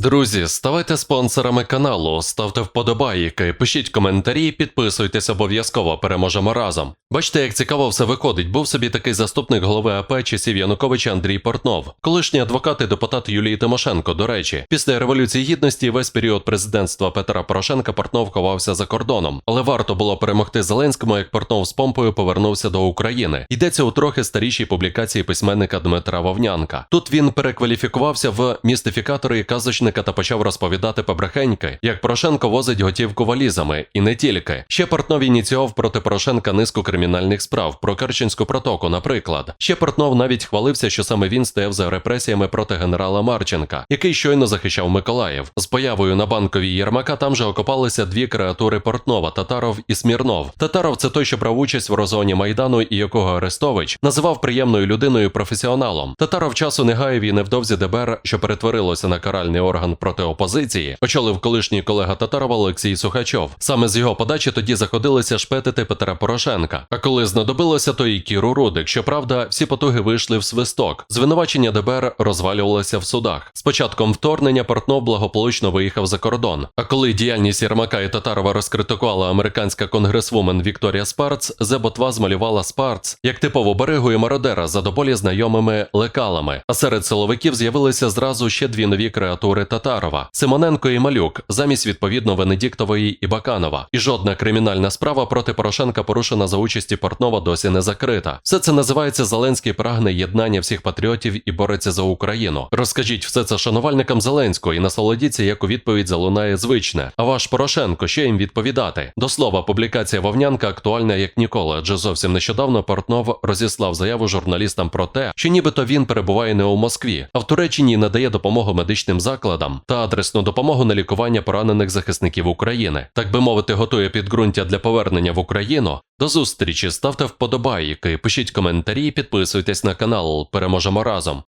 Друзі, ставайте спонсорами каналу, ставте вподобайки, пишіть коментарі, підписуйтесь обов'язково, переможемо разом. Бачите, як цікаво все виходить. Був собі такий заступник голови АП часів Януковича Андрій Портнов, колишній адвокат і депутат Юлії Тимошенко. До речі, після революції гідності весь період президентства Петра Порошенка Портнов ховався за кордоном, але варто було перемогти Зеленському, як Портнов з помпою повернувся до України. Йдеться у трохи старішій публікації письменника Дмитра Вовнянка. Тут він перекваліфікувався в містифікатора і казочника та почав розповідати побрехеньки, як Порошенко возить готівку валізами, і не тільки. Ще Портнов ініціював проти Порошенка низку кримінальних справ про Керченську протоку, наприклад. Ще Портнов навіть хвалився, що саме він стояв за репресіями проти генерала Марченка, який щойно захищав Миколаїв. З появою на банковій Єрмака там же окопалися дві креатури Портнова Татаров і Смірнов. Татаров це той, що брав участь в розоні Майдану і якого Арестович називав приємною людиною професіоналом. Татаров часу не гаяв і невдовзі ДБР, що перетворилося на каральний орган проти опозиції, очолив колишній колега Татарова Олексій Сухачов. Саме з його подачі тоді заходилися шпетити Петра Порошенка. А коли знадобилося, то і Кіру Рудик. Щоправда, всі потуги вийшли в свисток. Звинувачення ДБР розвалювалося в судах. З початком вторгнення Портнов благополучно виїхав за кордон. А коли діяльність Єрмака і Татарова розкритикувала американська конгресвумен Вікторія Спарц, Зеботва змалювала Спарц як типову берегу і мародера за доволі знайомими лекалами. А серед силовиків з'явилися зразу ще дві нові креатури Татарова Симоненко і Малюк, замість відповідно Венедіктової і Баканова. І жодна кримінальна справа проти Порошенка порушена за участі Портнова досі не закрита. Все це називається Зеленський прагне єднання всіх патріотів і бореться за Україну. Розкажіть все це шанувальникам Зеленського і насолодіться, як у відповідь залунає звичне. А ваш Порошенко, що їм відповідати? До слова, публікація Вовнянка актуальна як ніколи, адже зовсім нещодавно Портнов розіслав заяву журналістам про те, що нібито він перебуває не у Москві, а в Туреччині надає допомогу медичним закладам та адресну допомогу на лікування поранених захисників України. Так би мовити, готує підґрунтя для повернення в Україну. До зустрічі, ставте вподобайки, пишіть коментарі, підписуйтесь на канал. Переможемо разом.